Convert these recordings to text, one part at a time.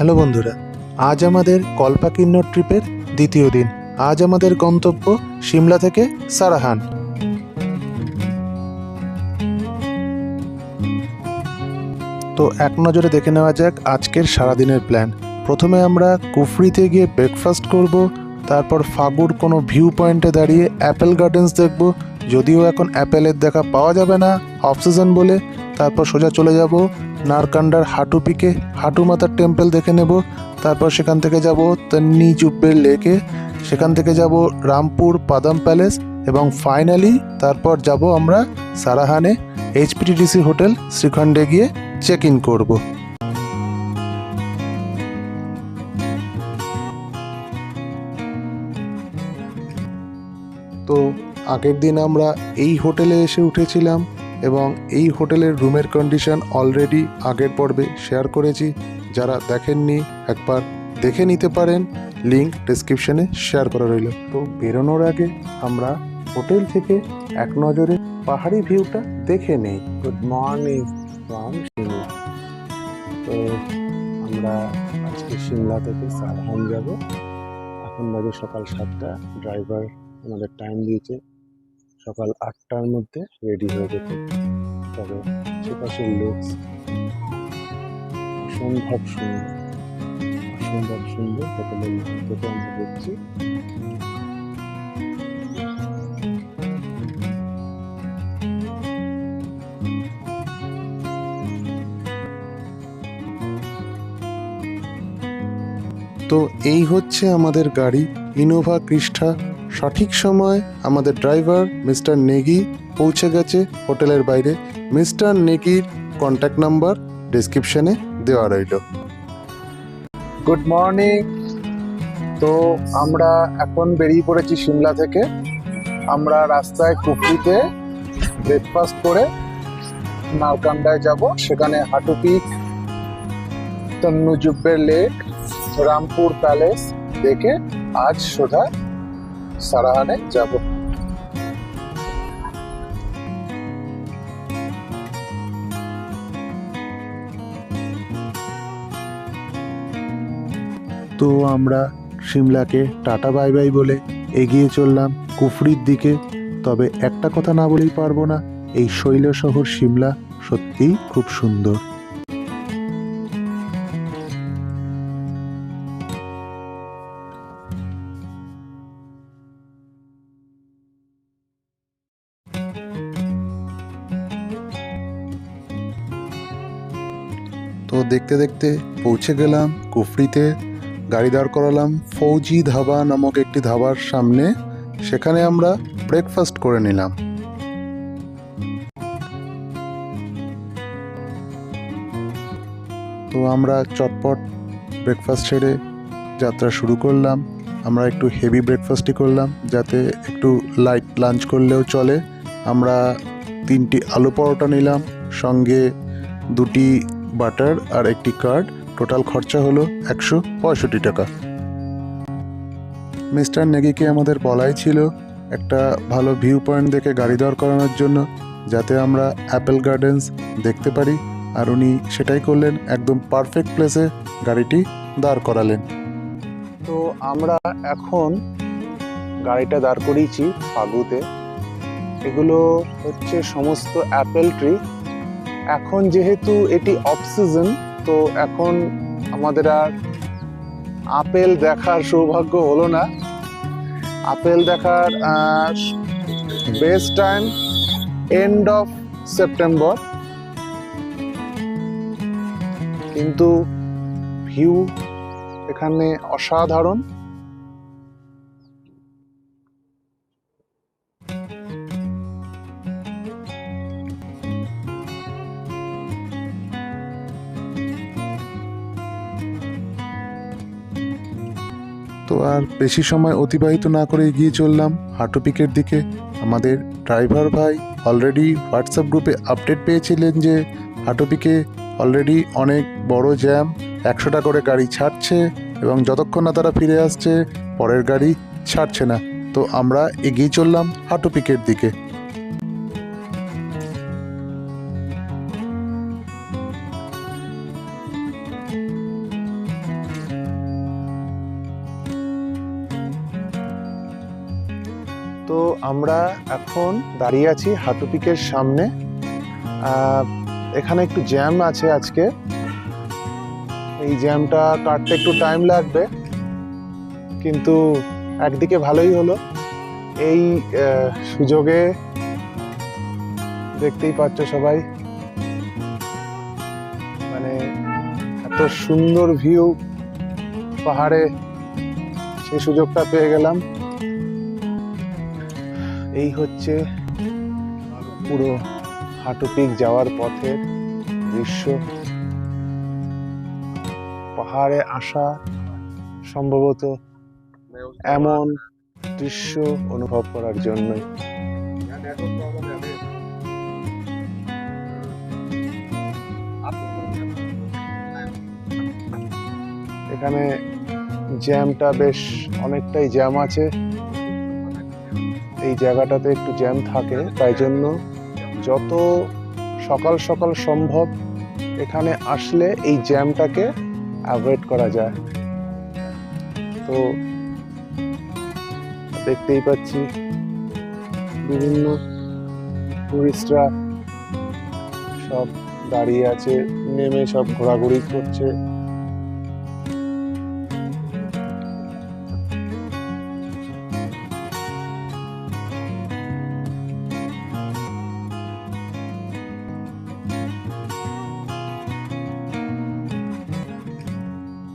Hello বন্ধুরা, আজ আমাদের কল্পাকিন্ন ট্রিপের দ্বিতীয় দিন। আজ আমাদের গন্তব্য সিমলা থেকে সারাহান। তো এক নজরে দেখে নেওয়া যাক আজকের সারাদিনের প্ল্যান। প্রথমে আমরা কুফরিতে গিয়ে ব্রেকফাস্ট করব, তারপর ফাগুর কোনো ভিউ পয়েন্টে দাঁড়িয়ে অ্যাপেল গার্ডেন্স দেখব, যদিও এখন অ্যাপেলের দেখা পাওয়া যাবে না অফ সিজন বলে। তারপর সোজা চলে যাব নারকান্ডার হাটু পিকে, হাটু মাতার টেম্পল দেখে নেব, তারপর সেখান থেকে যাব তন্নি জুব্বের লেকে, সেখান থেকে যাব রামপুর পাদাম প্যালেস, এবং ফাইনালি তারপর যাব আমরা সারাহানে এইচপিটিডিসি হোটেল শ্রীখণ্ডে গিয়ে চেক ইন করব। তো আগের দিন আমরা এই হোটেলে এসে উঠেছিলাম। এবং এই হোটেলের রুমের কন্ডিশন অলরেডি আগের পর্বে শেয়ার করেছি। যারা দেখেননি, একবার দেখে নিতে পারেন। লিংক ডিসক্রিপশনে শেয়ার করা রইল। তো বেরোনোর আগে আমরা হোটেল থেকে এক নজরে পাহাড়ি ভিউটা দেখে নেই। গুড মর্নিং ফ্রম সিমলা তো আমরা আজকে সিমলা থেকে সারহান যাব। এখন বাজে সকাল সাতটা। ড্রাইভার আমাদের টাইম দিয়েছে। সকাল আটটার মধ্যে রেডি হয়ে যেত। তবে আশেপাশের লুকস অসম্ভব সুন্দর। অসম্ভব সুন্দর হোটেলের থেকে আমরা দেখছি। তো এই হচ্ছে আমাদের গাড়ি ইনোভা ক্রিস্টা সঠিক সময় আমাদের ড্রাইভার মিস্টার নেগি পৌঁছে গেছে হোটেলের বাইরে। মিস্টার নেগির কন্ট্যাক্ট নাম্বার ডিসক্রিপশনে দেওয়া রইল। Good morning. তো আমরা এখন বেরিয়ে পড়েছি সিমলা থেকে। আমরা রাস্তায় কুফরিতে ব্রেকফাস্ট করে নারকান্ডায় যাব। সেখানে Hatu peak Tannu Jubbar lake, Rampur palace দেখে আজ সোজা সারাহানে যাব। তো আমরা সিমলাকে টাটা বাই বাই বলে এগিয়ে চললাম কুফরির দিকে। তবে একটা কথা না বলেই পারব না, এই শৈল শহর সিমলা সত্যিই খুব সুন্দর। তো দেখতে দেখতে পৌঁছে গেলাম কুফরিতে, গাড়ি দাঁড় করালাম ফৌজি ধাবা নামক একটি ধাবার সামনে, সেখানে আমরা ব্রেকফাস্ট করে নিলাম। তো আমরা চটপট ব্রেকফাস্ট ছেড়ে যাত্রা শুরু করলাম। আমরা একটু হেভি ব্রেকফাস্টই করলাম, যাতে একটু লাইট লাঞ্চ করলেও চলে। আমরা তিনটি আলু পরোটা নিলাম, সঙ্গে দুটি বাটার আর একটি কার্ড। টোটাল খরচা হলো একশো পঁয়ষট্টি টাকা। মিস্টার নেগিকে আমাদের বলাই ছিল একটা ভালো ভিউ পয়েন্ট দেখে গাড়ি দাঁড় করানোর জন্য, যাতে আমরা অ্যাপেল গার্ডেন্স দেখতে পারি। আর উনি সেটাই করলেন, একদম পারফেক্ট প্লেসে গাড়িটি দাঁড় করালেন। তো আমরা এখন গাড়িটা দাঁড় করিয়েছি ফাগুতে এগুলো হচ্ছে সমস্ত অ্যাপেল ট্রি। এখন যেহেতু এটি অফ সিজন তো এখন আমাদের আর আপেল দেখার সৌভাগ্য হলো না। আপেল দেখার best time end of September কিন্তু ভিউ এখানে অসাধারণ। তো আর বেশি সময় অতিবাহিত না করে এগিয়ে চললাম হাঁটু পিকের দিকে। আমাদের ড্রাইভার ভাই অলরেডি হোয়াটসঅ্যাপ গ্রুপে আপডেট পেয়েছিলেন যে হাঁটু পিকে অলরেডি অনেক বড় জ্যাম একশোটা করে গাড়ি ছাড়ছে এবং যতক্ষণ না তারা ফিরে আসছে, পরের গাড়ি ছাড়ছে না। তো আমরা এগিয়ে চললাম হাটু পিকের দিকে। আমরা এখন দাঁড়িয়ে আছি হাটু পিকের সামনে এখানে একটু জ্যাম আছে আজকে। এই জ্যামটা কাটতে একটু টাইম লাগবে। কিন্তু একদিকে ভালোই হলো। এই সুযোগে দেখতেই পাচ্ছ সবাই। মানে এত সুন্দর ভিউ পাহাড়ে। সেই সুযোগটা পেয়ে গেলাম। এই হচ্ছে পুরো হাঁটু পিক যাওয়ার পথে দৃশ্য। পাহাড়ে আসা সম্ভবত এমন দৃশ্য অনুভব করার জন্যই। এখানে জ্যামটা বেশ অনেকটাই জ্যাম আছে। এই জায়গাটাতে একটু জ্যাম থাকে, তাই জন্য যত সকাল সকাল সম্ভব এখানে আসলে এই জ্যামটাকে অ্যাভয়েড করা যায়। তো দেখতেই পাচ্ছি বিভিন্ন টুরিস্টরা সব দাঁড়িয়ে আছে, নেমে সব ঘোরাঘুরি করছে।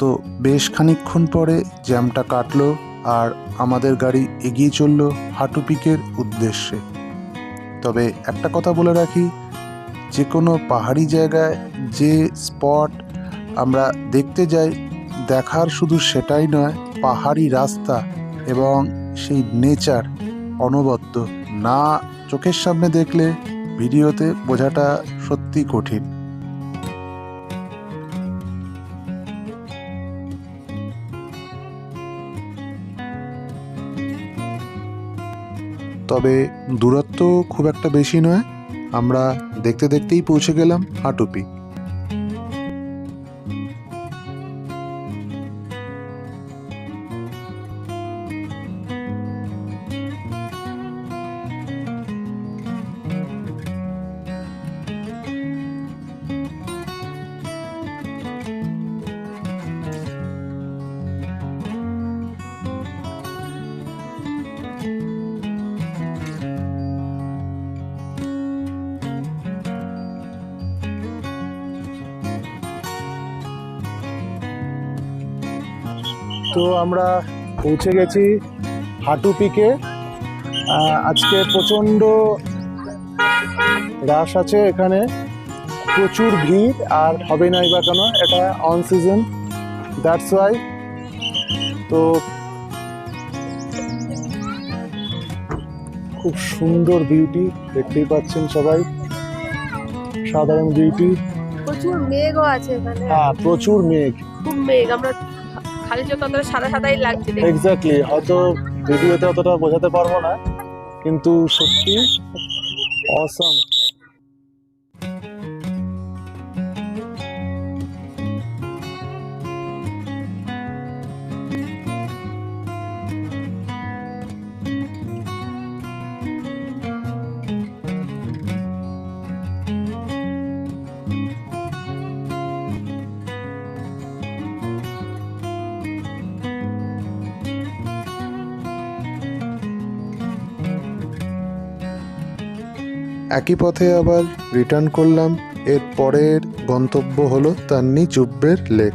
তো বেশ খানিকক্ষণ পরে জ্যামটা কাটলো আর আমাদের গাড়ি এগিয়ে চলল হাঁটু পিকের উদ্দেশ্যে। তবে একটা কথা বলে রাখি, যে কোনো পাহাড়ি জায়গায় যে স্পট আমরা দেখতে যাই, দেখার শুধু সেটাই নয়, পাহাড়ি রাস্তা এবং সেই নেচার অনবদ্য। না চোখের সামনে দেখলে ভিডিওতে বোঝাটা সত্যি কঠিন। তবে দূরত্ব খুব একটা বেশি নয়। আমরা দেখতে দেখতেই পৌঁছে গেলাম হাঁটুপি। তো আমরা পৌঁছে গেছি হাঁটু পিকে। আজকে প্রচণ্ড রাশ আছে এখানে। প্রচুর ভিড় আর হবে নাই বা কেন এটা অন সিজন দ্যাটস ওয়াই তো খুব সুন্দর বিউটি দেখতেই পাচ্ছেন সবাই। সাধারণ বিউটি প্রচুর মেঘও আছে এখানে। হ্যাঁ প্রচুর মেঘ। খুব মেঘ আমরা খালি চোখ সাদা সাদাই লাগছে এক্স্যাক্টলি হয়তো ভিডিওতে অতটা বোঝাতে পারব না, কিন্তু সত্যি অসম একই পথে আবার রিটার্ন করলাম। এর পরের গন্তব্য হলো তান্নি চুব্বের লেক।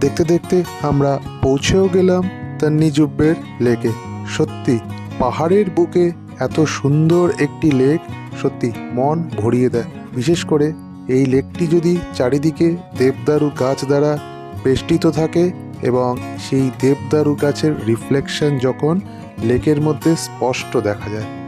দেখতে দেখতে আমরা পৌঁছেও গেলাম তান্নি জুব্বের লেকে। সত্যি, পাহাড়ের বুকে এত সুন্দর একটি লেক সত্যি মন ভরিয়ে দেয়। বিশেষ করে এই লেকটি যদি চারিদিকে দেবদারু গাছ দ্বারা বেষ্টিত থাকে এবং সেই দেবদারু গাছের রিফ্লেকশন যখন লেকের মধ্যে স্পষ্ট দেখা যায়।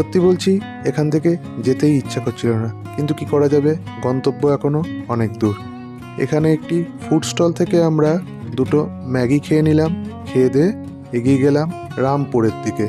সত্যি বলছি, এখান থেকে যেতেই ইচ্ছা করছিল না। কিন্তু কি করা যাবে? গন্তব্য এখনও অনেক দূর। এখানে একটি ফুড স্টল থেকে আমরা দুটো ম্যাগি খেয়ে নিলাম, খেয়ে দিয়ে এগিয়ে গেলাম রামপুরের দিকে।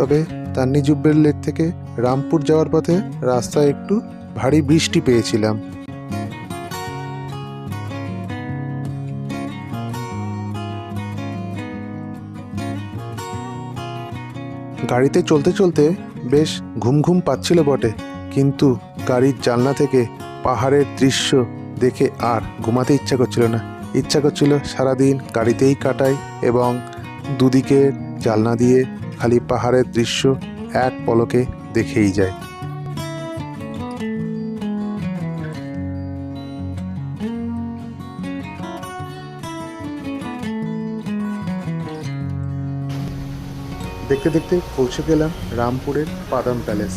তবে তান্নি জুব্বের লেক থেকে রামপুর যাওয়ার পথে রাস্তায় একটু ভারী বৃষ্টি পেয়েছিলাম। গাড়িতে চলতে চলতে বেশ ঘুম ঘুম পাচ্ছিল বটে, কিন্তু গাড়ির জানলা থেকে পাহাড়ের দৃশ্য দেখে আর ঘুমাতে ইচ্ছা করছিল না। ইচ্ছা করছিল সারাদিন গাড়িতেই কাটাই এবং দুদিকের জানলা দিয়ে খালি পাহাড়ের দৃশ্য এক পলকে দেখেই যায়। দেখতে দেখতে পৌঁছে গেলাম রামপুরের বাদাম প্যালেস।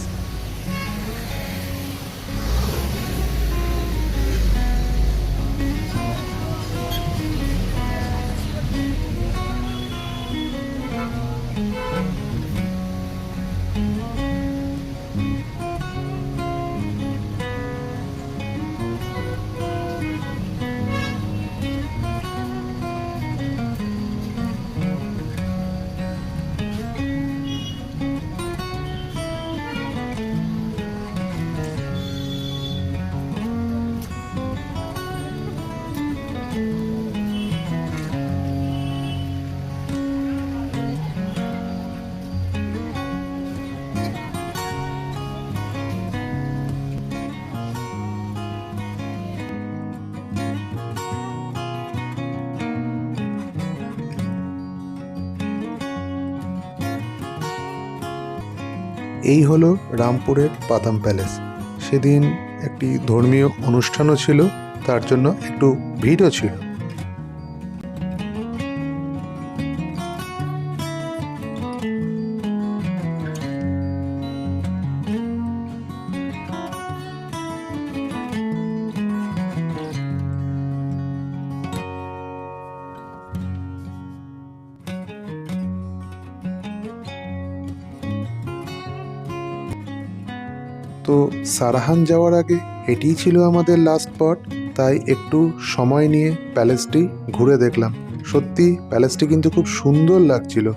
এই হলো রামপুরের বাদাম প্যালেস। সেদিন একটি ধর্মীয় অনুষ্ঠানও ছিল, তার জন্য একটু ভিড়ও ছিল। সারাহান যাওয়ার আগে, এটিই ছিল আমাদের লাস্ট স্পট তাই একটু সময় নিয়ে প্যালেসটি ঘুরে দেখলাম। সত্যি প্যালেসটি কিন্তু খুব সুন্দর লাগছিল।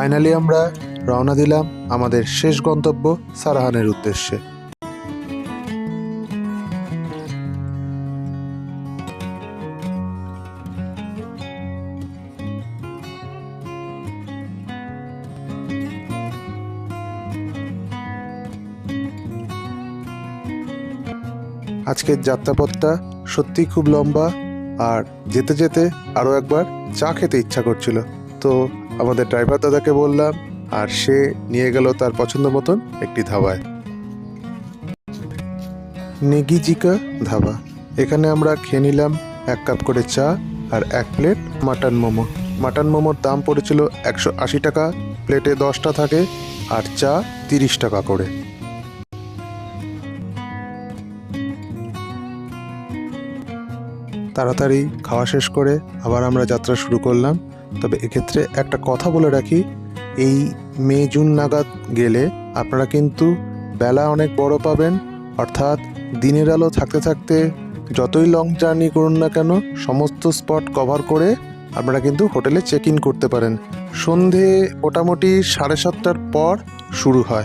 ফাইনালি আমরা রওনা দিলাম আমাদের শেষ গন্তব্য সারাহানের উদ্দেশ্যে। আজকের যাত্রাপথটা সত্যিই খুব লম্বা আর যেতে যেতে আরও একবার চা খেতে ইচ্ছা করছিল। তো আমাদের ড্রাইভার দাদাকে বললাম, আর সে নিয়ে গেল তার পছন্দ মতন একটি ধাবায়। নেগিজিকা ধাবা। এখানে আমরা খেয়ে নিলাম এক কাপ করে চা আর এক প্লেট মাটন মোমো। মাটন মোমোর দাম পড়েছিল একশো আশি টাকা, প্লেটে দশটা থাকে আর চা তিরিশ টাকা করে। তাড়াতাড়ি খাওয়া শেষ করে আবার আমরা যাত্রা শুরু করলাম। তবে এক্ষেত্রে একটা কথা বলে রাখি, এই মে, জুন নাগাদ গেলে আপনারা কিন্তু বেলা অনেক বড় পাবেন। অর্থাৎ দিনের আলো থাকতে থাকতে যতই লং জার্নি করুন না কেন, সমস্ত স্পট কভার করে আপনারা কিন্তু হোটেলে চেক ইন করতে পারেন। সন্ধে মোটামুটি সাড়ে সাতটার পর শুরু হয়।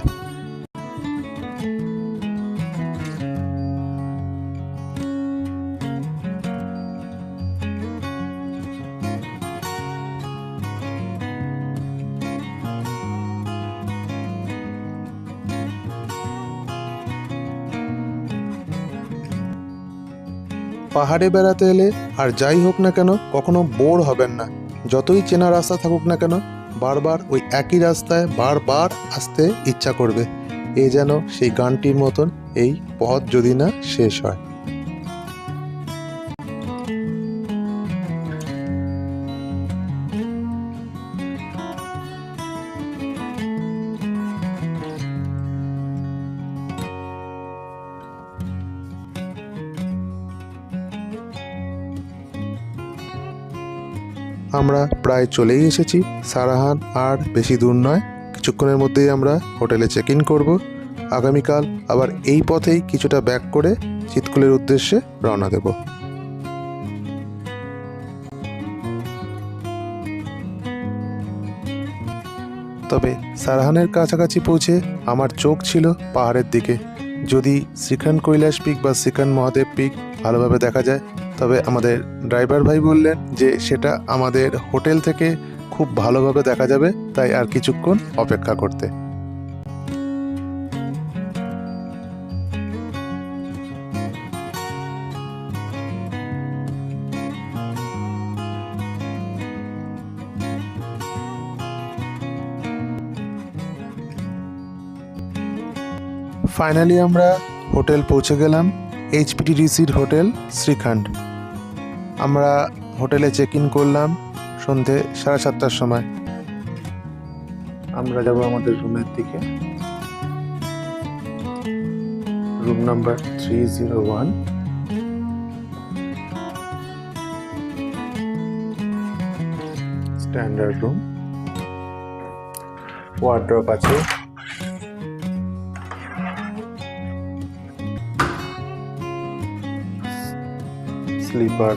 পাহাড়ে বেড়াতে এলে, আর যাই হোক না কেন, কখনো বোর হবেন না। যতই চেনা রাস্তা থাকুক না কেন, বারবার ওই একই রাস্তায় বারবার আসতে ইচ্ছা করবে। এ যেন সেই গানটির মতন এই পথ যদি না শেষ হয়। আমরা প্রায় চলেই এসেছি। সারাহান আর বেশি দূর নয়। কিছুক্ষণের মধ্যেই আমরা হোটেলে চেক ইন করব। আগামীকাল আবার এই পথেই কিছুটা ব্যাক করে চিতকুলের উদ্দেশ্যে রওনা দেব। তবে সারাহানের কাছাকাছি পৌঁছে আমার চোখ ছিল পাহাড়ের দিকে। যদি শ্রীখান কৈলাস পিক বা শ্রীখান মহাদেব পিক ভালোভাবে দেখা যায় তবে আমাদের ড্রাইভার ভাই বললেন যে সেটা আমাদের হোটেল থেকে খুব ভালোভাবে দেখা যাবে, তাই আর কিছুক্ষণ অপেক্ষা করতে। ফাইনালি আমরা হোটেল পৌঁছে গেলাম এইচপিটিডিসির হোটেল শ্রীখণ্ড। আমরা হোটেলে চেক ইন করলাম সন্ধে সাড়ে সাতটার সময়। আমরা যাব আমাদের রুমের দিকে। Room number three zero one standard room wardrobe আছে। স্লিপার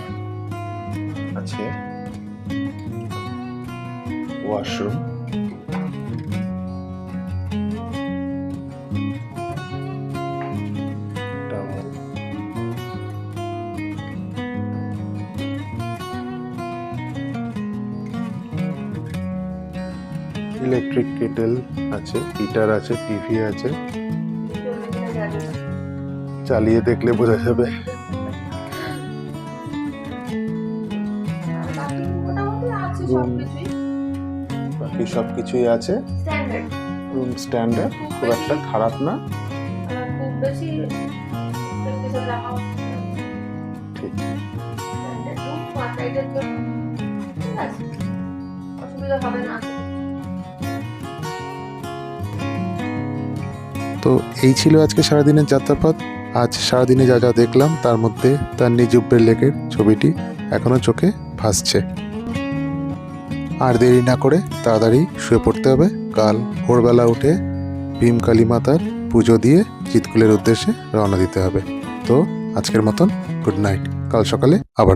ওয়াশরুম ইলেকট্রিক কেটেল আছে হিটার আছে টিভি আছে। চালিয়ে দেখলে বোঝা যাবে। সব কিছুই আছে রুম স্ট্যান্ডার্ড খুব একটা খারাপ না। ঠিক। অসুবিধা হবে তো এই ছিল আজকে সারাদিনের যাত্রাপথ। আজ সারাদিনে যা যা দেখলাম তার মধ্যে তার নিজুব্বের লেকের ছবিটি এখনও চোখে ভাসছে। আর দেরি না করে তাড়াতাড়ি শুয়ে পড়তে হবে। কাল ভোরবেলা উঠে ভীম কালী মাতার পুজো দিয়ে চিতকুলের উদ্দেশ্যে রওনা দিতে হবে। তো, আজকের মতন গুড নাইট কাল সকালে আবার